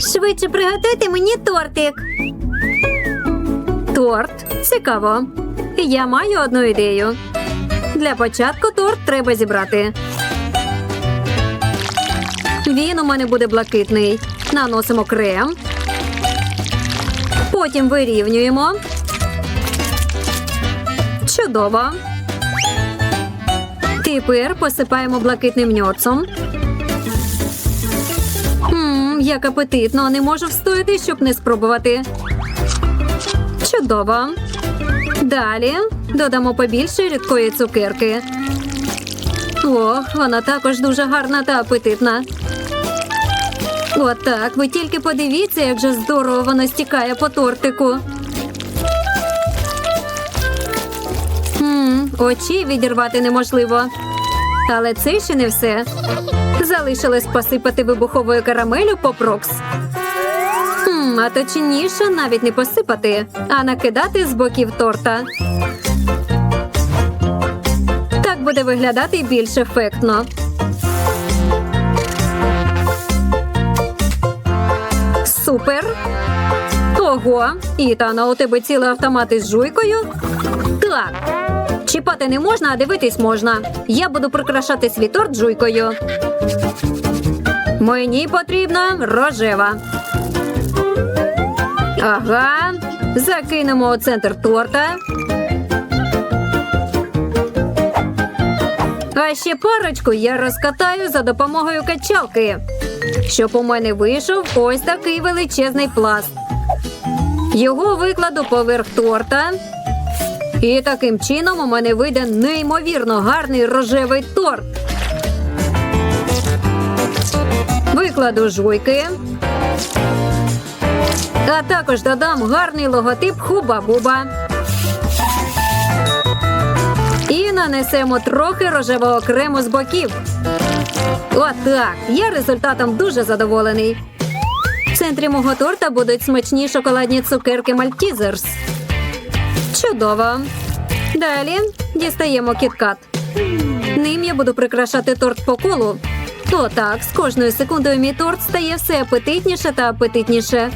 Швидше приготуйте мені тортик. Торт? Цікаво. Я маю одну ідею. Для початку торт треба зібрати. Він у мене буде блакитний. Наносимо крем. Потім вирівнюємо. Чудово. Тепер посипаємо блакитним ньорцом. Як апетитно, не можу встояти, щоб не спробувати. Чудово. Далі додамо побільше рідкої цукерки. Ох, вона також дуже гарна та апетитна. Отак, ви тільки подивіться, як же здорово воно стікає по тортику. Мм, очі відірвати неможливо. Але це ще не все. Залишилось посипати вибуховою карамелю попрокс. А точніше навіть не посипати, а накидати з боків торта. Так буде виглядати більш ефектно. Супер. Ого, Ітана, у тебе цілий автомат із жуйкою? Так. Чіпати не можна, а дивитись можна. Я буду прикрашати свій торт жуйкою. Мені потрібна рожева. Ага. Закинемо у центр торта. А ще парочку я розкатаю за допомогою качалки, щоб у мене вийшов ось такий величезний пласт. Його викладу поверх торта. І таким чином у мене вийде неймовірно гарний рожевий торт. Викладу жуйки. А також додам гарний логотип Хуба-Буба. І нанесемо трохи рожевого крему з боків. Отак. Я результатом дуже задоволений. В центрі мого торта будуть смачні шоколадні цукерки Мальтізерс. Чудово. Далі дістаємо кіткат. Ним я буду прикрашати торт по колу. Отак, з кожною секундою мій торт стає все апетитніше та апетитніше.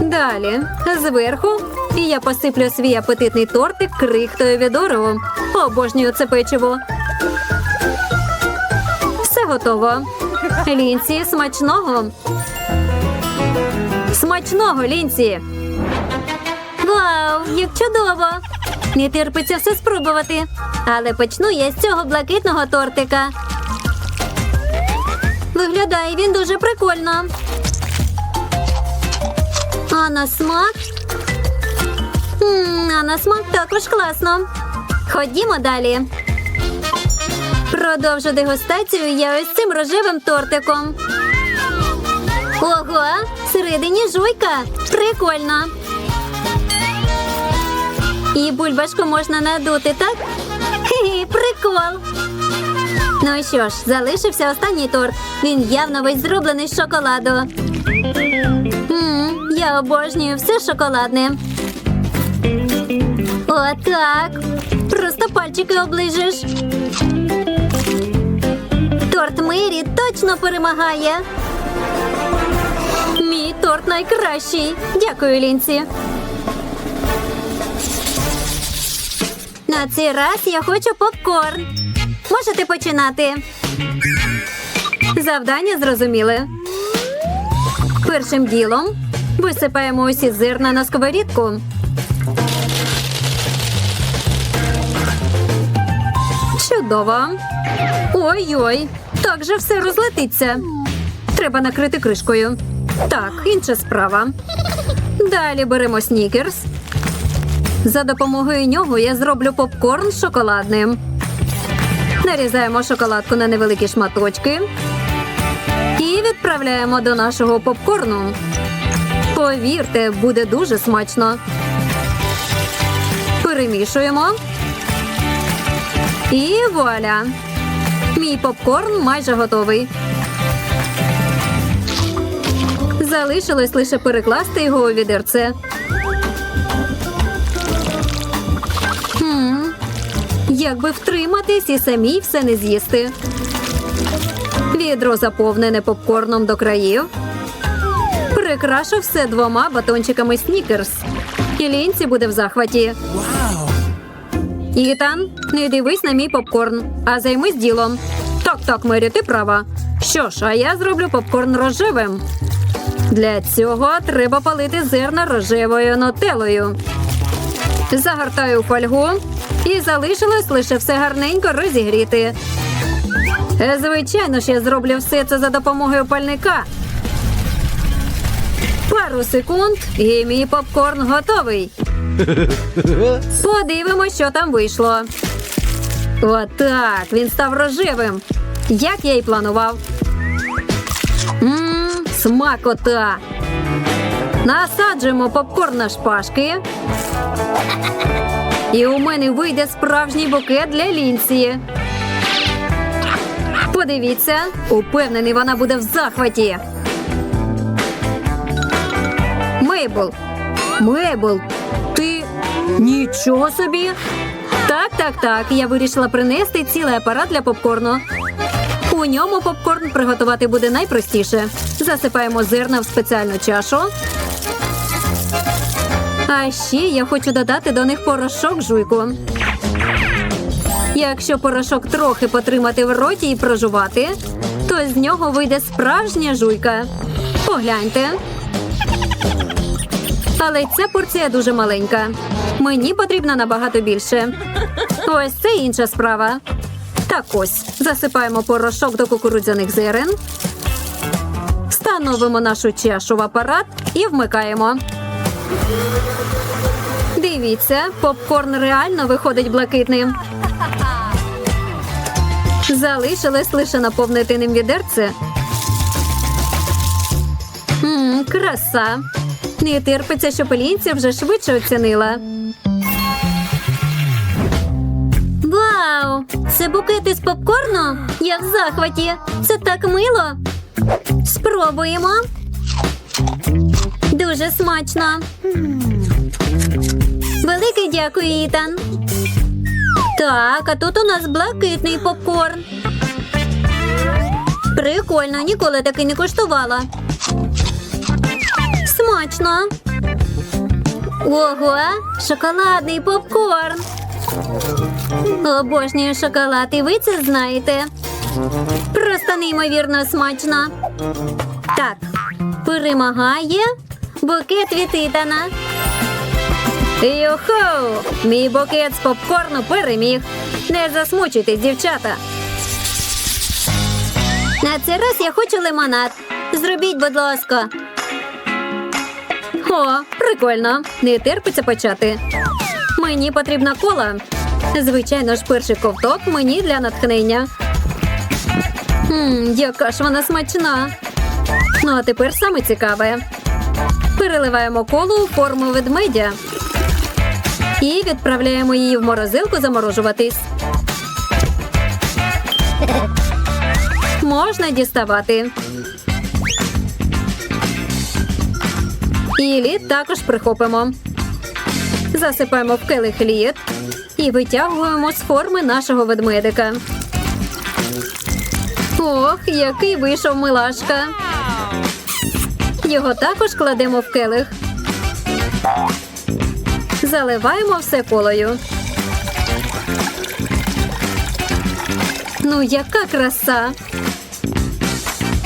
Далі, зверху, я посиплю свій апетитний тортик крихтою від Орео. Обожнюю це печиво. Все готово. Лінці, смачного. Смачного, Лінці. Вау, як чудово! Не терпиться все спробувати. Але почну я з цього блакитного тортика. Виглядає він дуже прикольно. А на смак? А на смак також класно. Ходімо далі. Продовжу дегустацію я ось цим рожевим тортиком. Ого, всередині жуйка. Прикольно. І бульбашку можна надути, так? Хі-хі, прикол. Ну що ж, залишився останній торт. Він явно весь зроблений з шоколаду. М, я обожнюю все шоколадне. Отак. Просто пальчики оближеш. Торт Мері точно перемагає. Торт найкращий. Дякую, Лінці. На цей раз я хочу попкорн. Можете починати. Завдання зрозуміли. Першим ділом висипаємо усі зерна на сковорідку. Чудово. Ой-ой, так же все розлетиться. Треба накрити кришкою. Так, інша справа. Далі беремо снікерс. За допомогою нього я зроблю попкорн шоколадним. Нарізаємо шоколадку на невеликі шматочки і відправляємо до нашого попкорну. Повірте, буде дуже смачно. Перемішуємо. І вуаля! Мій попкорн майже готовий. Залишилось лише перекласти його у відерце. Хм, як втриматись і самій все не з'їсти. Відро заповнене попкорном до країв. Прикрашу все двома батончиками снікерс. І лінці буде в захваті. Ітан, не дивись на мій попкорн, а займись ділом. Так, так, Мері, ти права. Що ж, а я зроблю попкорн рожевим. Для цього треба палити зерна рожевою нотелою. Загортаю фольгу і залишилось лише все гарненько розігріти. Е, Звичайно ж, я зроблю все це за допомогою пальника. Пару секунд, і мій попкорн готовий. Подивимось, що там вийшло. Отак, він став рожевим, як я й планував. Мм, смакота. Насаджуємо попкорн на шпажки. І у мене вийде справжній букет для лінці. Подивіться, упевнений, вона буде в захваті. Мейбл. Мейбл, ти нічого собі. Так, так, так. Я вирішила принести цілий апарат для попкорну. У ньому попкорн приготувати буде найпростіше. Засипаємо зерна в спеціальну чашу. А ще я хочу додати до них порошок жуйку. Якщо порошок трохи потримати в роті і прожувати, то з нього вийде справжня жуйка. Погляньте. Але ця порція дуже маленька. Мені потрібно набагато більше. Ось це інша справа. Так ось засипаємо порошок до кукурудзяних зерен, встановимо нашу чашу в апарат і вмикаємо. Дивіться, попкорн реально виходить блакитним. Залишилось лише наповнити ним відерце. Мм, краса. Не терпиться, що Полінця вже швидше оцінила. Вау! Це букет із попкорну? Я в захваті. Це так мило. Спробуємо. Дуже смачно. Велике дякую, Ітан. Так, а тут у нас блакитний попкорн. Прикольно, ніколи таки не коштувала. Смачно. Ого, шоколадний попкорн. Обожнюю шоколад, і ви це знаєте. Просто неймовірно смачно. Так, перемагає букет від Ітана. Йохо! Мій букет з попкорну переміг. Не засмучуйтесь, дівчата. На цей раз я хочу лимонад. Зробіть, будь ласка. О, прикольно. Не терпиться почати. Мені потрібна кола. Звичайно ж, перший ковток мені для натхнення. Мм, яка ж вона смачна. Ну, а тепер саме цікаве. Переливаємо колу у форму ведмедя. І відправляємо її в морозилку заморожуватись. Можна діставати. І лід також прихопимо. Засипаємо в келих лід і витягуємо з форми нашого ведмедика. Ох, який вийшов милашка. Його також кладемо в келих. Заливаємо все колою. Ну, яка краса!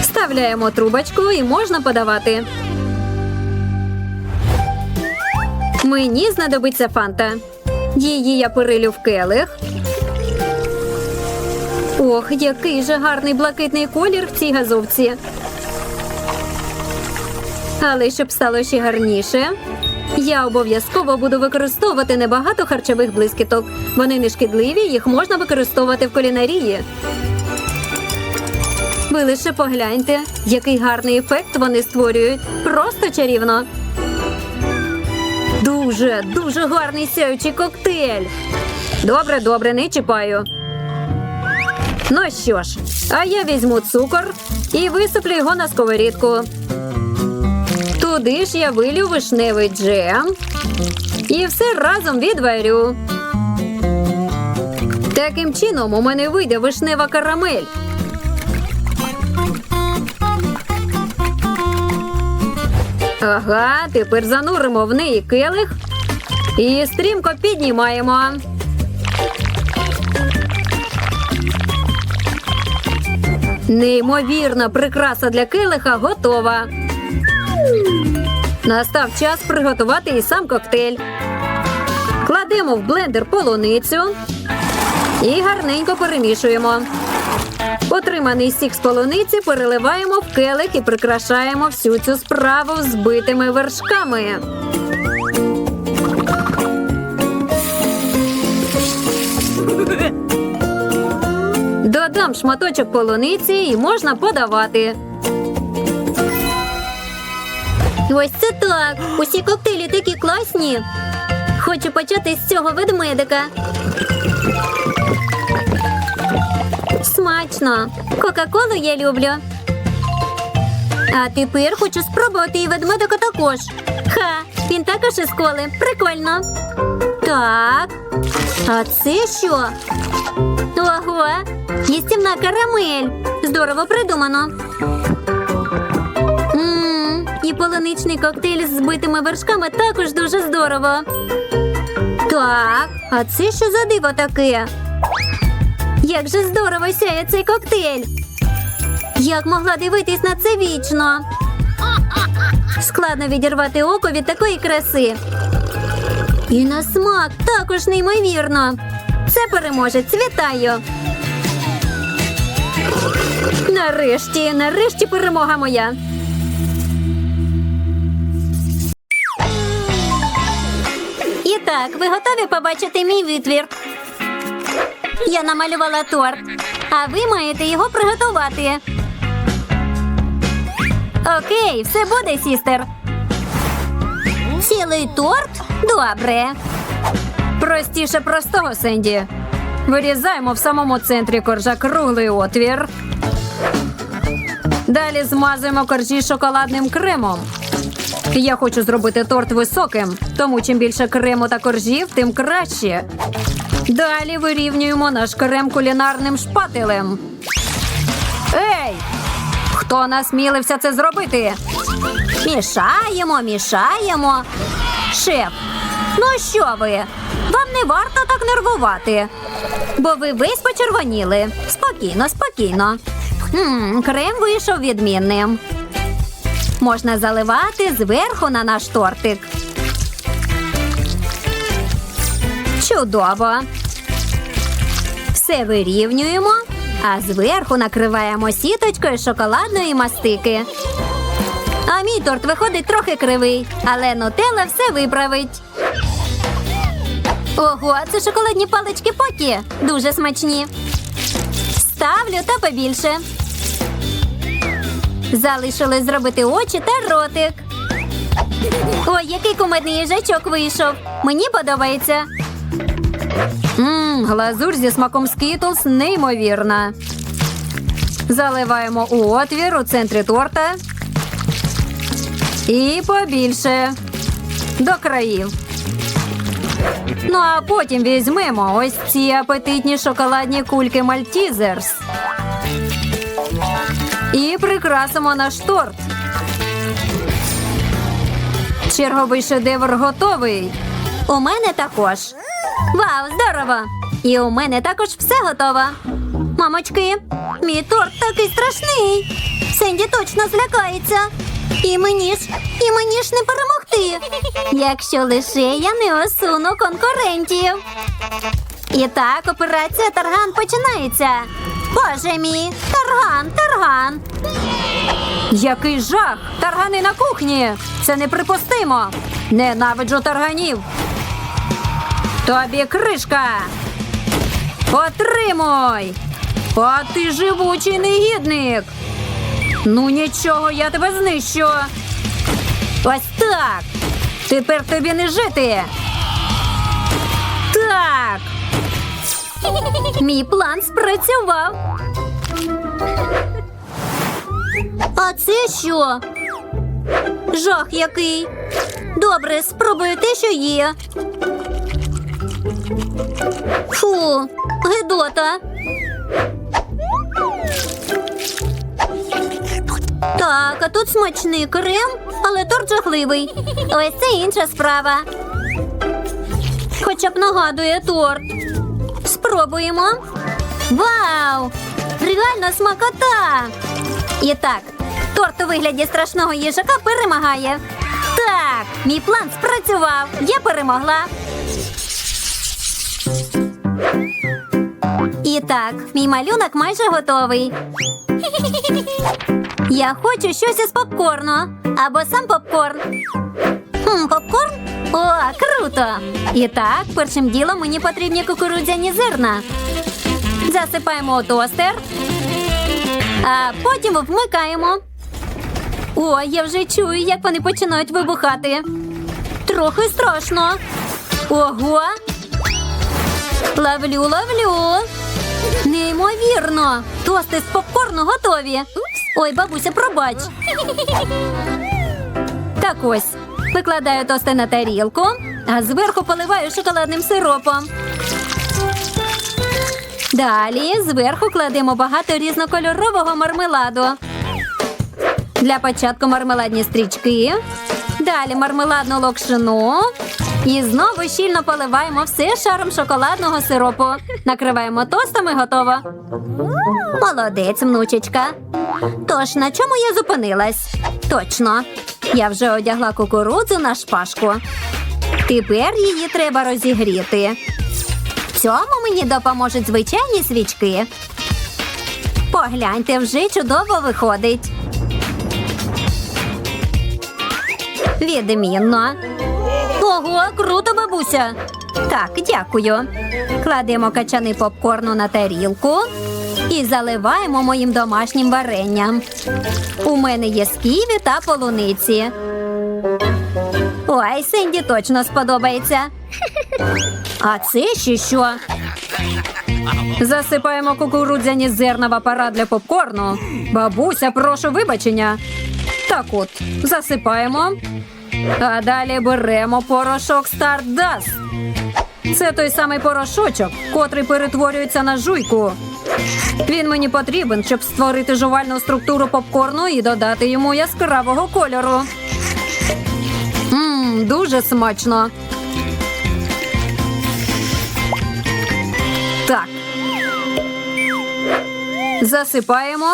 Вставляємо трубочку і можна подавати. Мені знадобиться фанта. Її я перелю в келих. Ох, який же гарний блакитний колір в цій газовці. Але щоб стало ще гарніше, я обов'язково буду використовувати небагато харчових блискіток. Вони не шкідливі, їх можна використовувати в кулінарії. Ви лише погляньте, який гарний ефект вони створюють. Просто чарівно. Дуже, дуже гарний сяючий коктейль. Добре, добре, не чіпаю. Ну що ж, а я візьму цукор і висиплю його на сковорідку. Туди ж я вилю вишневий джем і все разом відварю. Таким чином у мене вийде вишнева карамель. Ага, тепер зануримо в неї келих і стрімко піднімаємо. Неймовірна прикраса для келиха готова. Настав час приготувати і сам коктейль. Кладемо в блендер полуницю і гарненько перемішуємо. Отриманий сік з полуниці переливаємо в келих і прикрашаємо всю цю справу збитими вершками. Додам шматочок полуниці і можна подавати. Ось це так. Усі коктейлі такі класні. Хочу почати з цього ведмедика. Смачно. Кока-колу я люблю. А тепер хочу спробувати і ведмедика також. Ха, він також із коли. Прикольно. Так. А це що? Ого, їстівна карамель. Здорово придумано. Мм, і полуничний коктейль з збитими вершками також дуже здорово. Так, а це що за диво таке? Як же здорово сяє цей коктейль. Як могла дивитись на це вічно? Складно відірвати око від такої краси. І на смак також неймовірно. Це переможець, вітаю. Нарешті, нарешті перемога моя. І так, ви готові побачити мій витвір? Я намалювала торт, а ви маєте його приготувати. Окей, все буде, сістер. Цілий торт? Добре. Простіше простого, Сенді. Вирізаємо в самому центрі коржа круглий отвір. Далі змазуємо коржі шоколадним кремом. Я хочу зробити торт високим, тому чим більше крему та коржів, тим краще. Далі вирівнюємо наш крем кулінарним шпателем. Ей! Хто насмілився це зробити? Мішаємо, мішаємо. Шеф, ну що ви? Не варто так нервувати, бо ви весь почервоніли. Спокійно, спокійно. Хм, крем вийшов відмінним. Можна заливати зверху на наш тортик. Чудово. Все вирівнюємо, а зверху накриваємо сіточкою шоколадної мастики. А мій торт виходить трохи кривий, але нутелла все виправить. Ого, це шоколадні палички покі. Дуже смачні. Ставлю та побільше. Залишилось зробити очі та ротик. Ой, який кумедний їжачок вийшов. Мені подобається. Мм, глазурь зі смаком скітлс неймовірна. Заливаємо у отвір у центрі торта. І побільше. До країв. Ну а потім візьмемо ось ці апетитні шоколадні кульки Мальтізерс. І прикрасимо наш торт. Черговий шедевр готовий. У мене також. Вау, здорово! І у мене також все готово. Мамочки, мій торт такий страшний. Сенді точно злякається. І мені ж, і мені ж не перемогти. Якщо лише я не осуну конкурентів. І так, операція Тарган починається. Боже мій, Тарган, Тарган. Який жах! Таргани на кухні! Це неприпустимо! Ненавиджу тарганів! Тобі кришка! Отримуй! А ти живучий негідник! Ну нічого, я тебе знищу! Так! Тепер тобі не жити! Так! Мій план спрацював! А це що? Жах який. Добре, спробую те, що є. Фу, гидота. Так, а тут смачний крем, але торт жахливий. Ось це інша справа. Хоча б нагадує торт. Спробуємо. Вау! Реально смакота! І так, торт у вигляді страшного їжака перемагає. Так, мій план спрацював. Я перемогла. І так, мій малюнок майже готовий. Я хочу щось із попкорну або сам попкорн. Хм, попкорн? О, круто! І так, першим ділом мені потрібні кукурудзяні зерна. Засипаємо у тостер, а потім вмикаємо. О, я вже чую, як вони починають вибухати. Трохи страшно. Ого. Ловлю, ловлю. Неймовірно. Тости з попкорну готові. Ой, бабуся, пробач. Так ось. Викладаю тости на тарілку, а зверху поливаю шоколадним сиропом. Далі зверху кладемо багато різнокольорового мармеладу. Для початку мармеладні стрічки. Далі мармеладну локшину. І знову щільно поливаємо все шаром шоколадного сиропу. Накриваємо тостом і готово. Молодець, внучечка. Тож на чому я зупинилась? Точно. Я вже одягла кукурудзу на шпажку. Тепер її треба розігріти. В цьому мені допоможуть звичайні свічки. Погляньте, вже чудово виходить. Відмінно. Ого, круто, бабуся. Так, дякую. Кладемо качани попкорну на тарілку і заливаємо моїм домашнім варенням. У мене є сківі та полуниці. Ой, Сенді точно сподобається. А це ще що? Засипаємо кукурудзяні зерна в апарат для попкорну. Бабуся, прошу вибачення. Так от, засипаємо. А далі беремо порошок Stardust. Це той самий порошочок, котрий перетворюється на жуйку. Він мені потрібен, щоб створити жувальну структуру попкорну і додати йому яскравого кольору. Мм, дуже смачно. Так. Засипаємо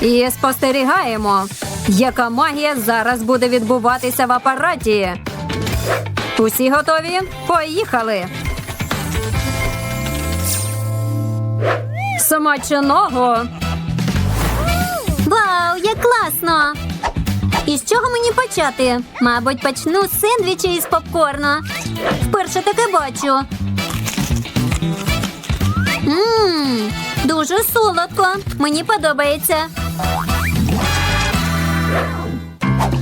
і спостерігаємо, яка магія зараз буде відбуватися в апараті. Усі готові? Поїхали. Смачного. Вау, як класно! І з чого мені почати? Мабуть, почну з сендвіча із попкорна. Вперше таке бачу. Ммм, дуже солодко. Мені подобається.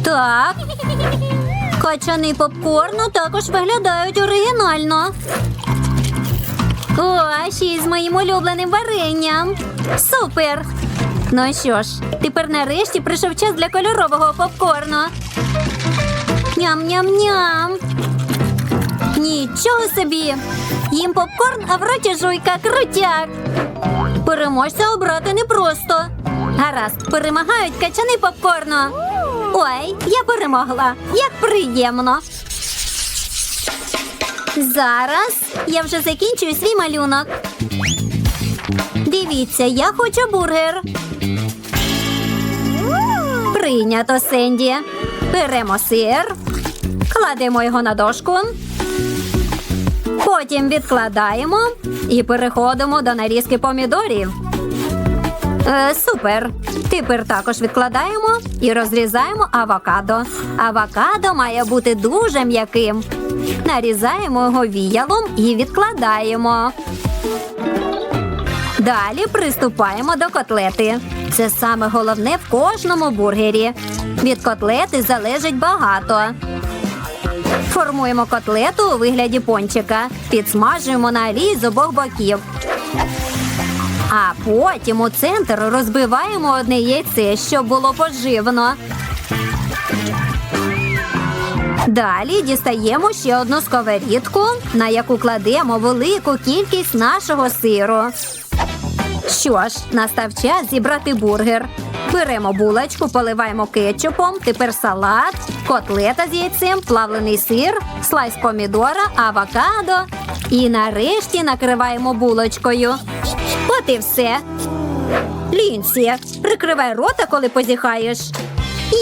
Так. Качани попкорну також виглядають оригінально. О, ще й з моїм улюбленим варенням. Супер! Ну що ж, тепер нарешті прийшов час для кольорового попкорну. Ням-ням-ням. Нічого собі. Їм попкорн, а в роті жуйка крутяк. Переможця обрати непросто. Гаразд, перемагають качани попкорну. Ой, я перемогла. Як приємно. Зараз я вже закінчую свій малюнок. Дивіться, я хочу бургер. Прийнято Сенді. Беремо сир, кладемо його на дошку. Потім відкладаємо і переходимо до нарізки помідорів. Е, супер. Тепер також відкладаємо і розрізаємо авокадо. Авокадо має бути дуже м'яким. Нарізаємо його віялом і відкладаємо. Далі приступаємо до котлети. Це саме головне в кожному бургері. Від котлети залежить багато. Формуємо котлету у вигляді пончика. Підсмажуємо на олії з обох боків. А потім у центр розбиваємо одне яйце, щоб було поживно. Далі дістаємо ще одну сковорідку, на яку кладемо велику кількість нашого сиру. Що ж, настав час зібрати бургер. Беремо булочку, поливаємо кетчупом, тепер салат, котлета з яйцем, плавлений сир, слайс помідора, авокадо. І нарешті накриваємо булочкою. От і все. Лінсі, прикривай рота, коли позіхаєш.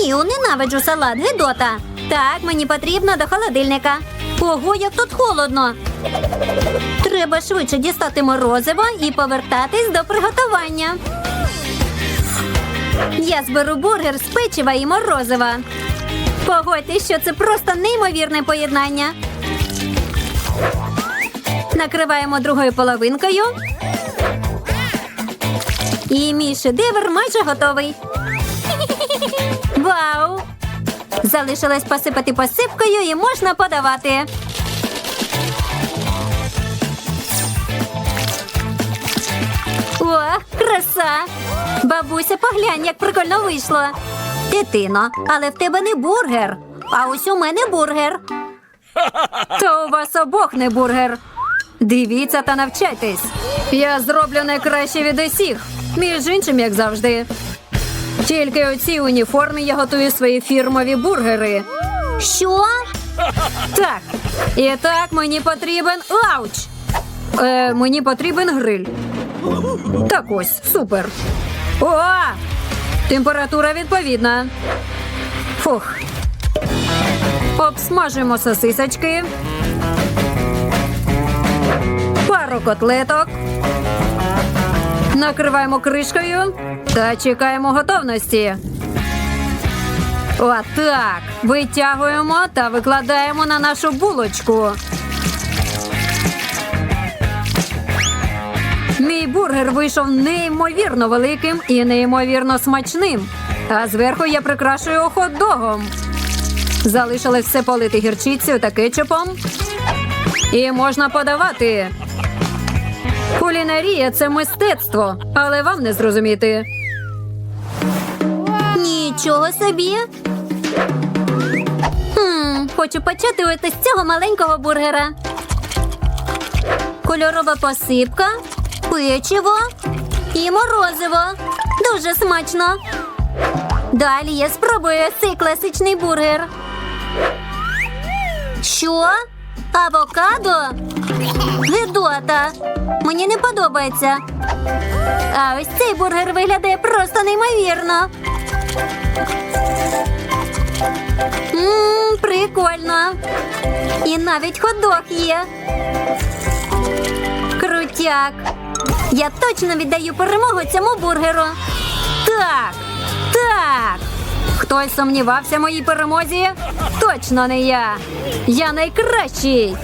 Іу, ненавиджу салат, Гедота. Так, мені потрібно до холодильника. Ого, як тут холодно. Треба швидше дістати морозиво і повертатись до приготування. Я зберу бургер з печива і морозива. Погодьтесь, що це просто неймовірне поєднання. Накриваємо другою половинкою. І мій шедевр майже готовий. Вау! Залишилось посипати посипкою і можна подавати. О, краса! Бабуся, поглянь, як прикольно вийшло. Дитино, але в тебе не бургер. А ось у мене бургер. То у вас обох не бургер. Дивіться та навчайтесь. Я зроблю найкраще від усіх. Між іншим, як завжди. Тільки у цій уніформі я готую свої фірмові бургери. Що? Так. І так мені потрібен ауч. Е, мені потрібен гриль. Так ось, супер. О! Температура відповідна. Фух. Обсмажуємо сосисочки. Пару котлеток. Накриваємо кришкою та чекаємо готовності. Отак. Витягуємо та викладаємо на нашу булочку. Мій бургер вийшов неймовірно великим і неймовірно смачним. А зверху я прикрашую хот-догом. Залишилось все полити гірчицею та кетчупом. І можна подавати. Кулінарія це мистецтво, але вам не зрозуміти. Нічого собі. Хм, хочу почати ось з цього маленького бургера. Кольорова посипка, печиво і морозиво. Дуже смачно. Далі я спробую цей класичний бургер. Що? Авокадо? Гидота. Мені не подобається. А ось цей бургер виглядає просто неймовірно. Ммм, прикольно. І навіть ходок є. Крутяк. Я точно віддаю перемогу цьому бургеру. Так, так. Хтось сумнівався в моїй перемозі? Точно не я. Я найкращий.